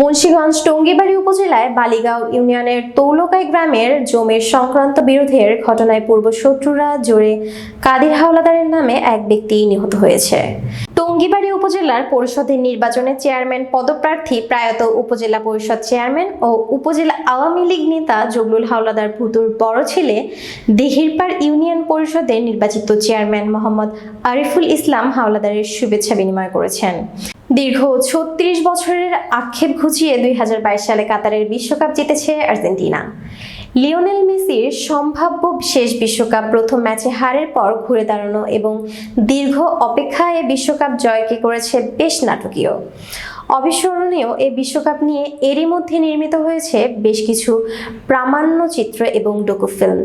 মুন্সিগঞ্জ টঙ্গিবাড়ি উপজেলায় বালিগাঁও ইউনিয়নের তৌলকাই গ্রামের জমির সংক্রান্ত বিরোধের ঘটনায় পূর্ব শত্রুরা জোরে কাদির হাওলাদারের নামে এক ব্যক্তি নিহত হয়েছে। টঙ্গিবাড়ি উপজেলার পরিষদের নির্বাচনে চেয়ারম্যান পদপ্রার্থী প্রায়ত উপজেলা পরিষদ চেয়ারম্যান ও উপজেলা আওয়ামী লীগ নেতা জগলুল হাওলাদার ভুতুর বড় ছেলে দিঘিরপাড় ইউনিয়ন পরিষদের নির্বাচিত চেয়ারম্যান মোহাম্মদ আরিফুল ইসলাম হাওলাদারের শুভেচ্ছা বিনিময় করেছেন। দীর্ঘ ছত্রিশ বছরের আক্ষেপ ঘুচিয়ে দুই হাজার বাইশ সালে কাতারের বিশ্বকাপ জিতেছে আর্জেন্টিনা। লিওনেল মেসির সম্ভাব্য শেষ বিশ্বকাপ প্রথম ম্যাচে হারের পর ঘুরে দাঁড়ানো এবং দীর্ঘ অপেক্ষায় বিশ্বকাপ জয়কে করেছে বেশ নাটকীয়। অবিস্মরণীয় এই বিশ্বকাপ নিয়ে এরই মধ্যে নির্মিত হয়েছে বেশ কিছু প্রামাণ্যচিত্র এবং ডোকু ফিল্ম।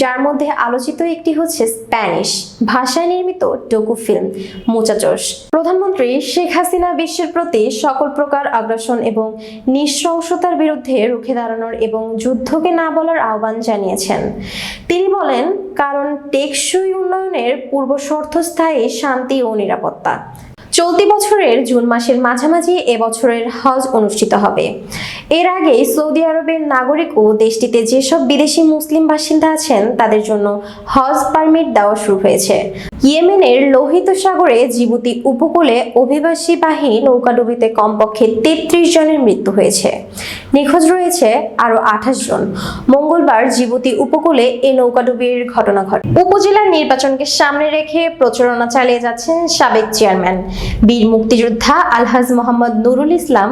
যার মধ্যে আলোচিত একটি হচ্ছে স্প্যানিশ ভাষায় নির্মিত ডোকু ফিল্ম মুচাচোস প্রধানমন্ত্রী শেখ হাসিনা বিশ্বের প্রতি সকল প্রকার আগ্রাসন এবং নৃশংসতার বিরুদ্ধে রুখে দাঁড়ানোর এবং যুদ্ধকে না বলার আহ্বান জানিয়েছেন। তিনি বলেন, কারণ টেকসই উন্নয়নের পূর্ব শর্ত স্থায়ী শান্তি ও নিরাপত্তা। চলতি বছরের জুন মাসের মাঝামাঝি এবছরের হজ অনুষ্ঠিত হবে। এর আগে সৌদি আরবের নাগরিক ও দেশটিতে যেসব বিদেশি মুসলিম বাসিন্দা আছেন, তাদের জন্য হজ পারমিট দেওয়া শুরু হয়েছে। ইয়েমেনের লোহিত সাগরে জিবুতি উপকূলে অভিবাসী অভিবাসীবাহী নৌকাডুবিতে কমপক্ষে তেত্রিশ জনের মৃত্যু হয়েছে। নিখোঁজ রয়েছে আরও আঠাশ জন। মঙ্গলবার জিবুতি উপকূলে এই নৌকাডুবির ঘটনা ঘটে। উপজেলার নির্বাচনকে সামনে রেখে প্রচারণা চালিয়ে যাচ্ছেন সাবেক চেয়ারম্যান। বীর মুক্তিযোদ্ধা আলহাজ মোহাম্মদ নুরুল ইসলাম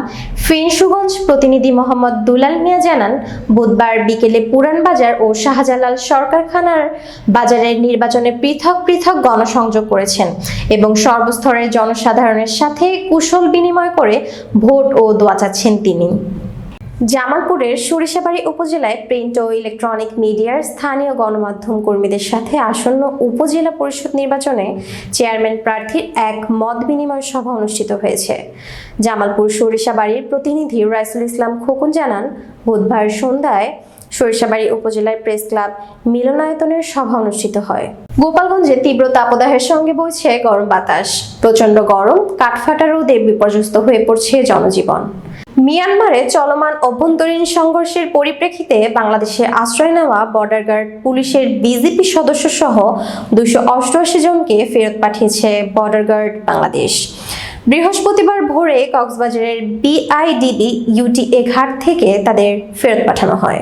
ফেনসুগঞ্জ প্রতিনিধি মোহাম্মদ দুলাল মিয়া জানান, বুধবার বিকেলে পুরান বাজার ও শাহজালাল সরকারখানার বাজারের নির্বাচনে পৃথক পৃথক গণসংযোগ করেছেন এবং সর্বস্তরের জনসাধারণের সাথে কুশল বিনিময় করে ভোট ও দোয়া চাচ্ছেন তিনি। জামালপুরের সরিষাবাড়ি উপজেলায় প্রিন্ট ও ইলেকট্রনিক মিডিয়ার স্থানীয় গণমাধ্যম কর্মীদের সাথে আসন্ন উপজেলা পরিষদ নির্বাচনে চেয়ারম্যান প্রার্থীর এক মত বিনিময় সভা অনুষ্ঠিত হয়েছে। জামালপুর সরিষাবাড়ির প্রতিনিধি রাইসুল ইসলাম খোকন জানান, বুধবার সন্ধ্যায় সরিষাবাড়ি উপজেলার প্রেস ক্লাব মিলনায়তনের সভা অনুষ্ঠিত হয়। গোপালগঞ্জে তীব্র তাপদাহের সঙ্গে বইছে গরম বাতাস। প্রচণ্ড গরম, কাঠফাটা রোদে বিপর্যস্ত হয়ে পড়ছে জনজীবন। মিয়ানমারে চলমান অভ্যন্তরীণ সংঘর্ষের পরিপ্রেক্ষিতে বাংলাদেশে আশ্রয় নেওয়া বর্ডার গার্ড, পুলিশের বিজেপি সদস্য সহ দুশো অষ্টআশি জনকে ফেরত পাঠিয়েছে বর্ডার গার্ড বাংলাদেশ। বৃহস্পতিবার ভোরে কক্সবাজারের বিআইডিবি ইউটিএ ঘাট থেকে তাদের ফেরত পাঠানো হয়।